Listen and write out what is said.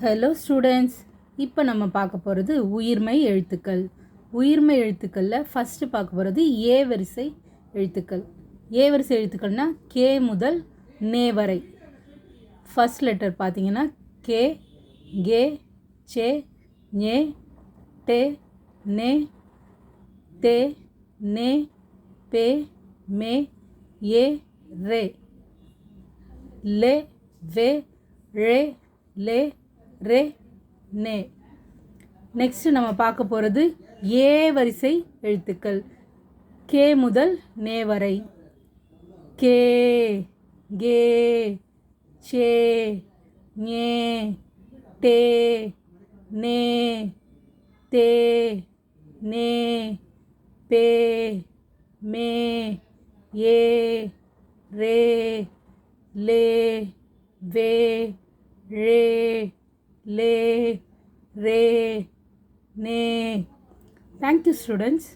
Hello students இப்போ நம்ம பார்க்க போகிறது உயிர்மை எழுத்துக்கள். உயிர்மை எழுத்துக்களில் ஃபஸ்ட்டு பார்க்க போகிறது ஏ வரிசை எழுத்துக்கள். ஏ வரிசை எழுத்துக்கள்னால் கே முதல் நே வரை. ஃபஸ்ட் லெட்டர் பார்த்தீங்கன்னா கே கே சே நே டே நே தே நே பே மே ஏ ரே. லே வே ரே லே ரே நே. நெக்ஸ்ட் நம்ம பார்க்க போகிறது ஏ வரிசை எழுத்துக்கள். கே முதல் நே வரை. கே கே சே ஞே டே நே தே நே பே மே ஏ ரே லே வே ரே லே ரே நே தேங்க்யூ ஸ்டூடெண்ட்ஸ்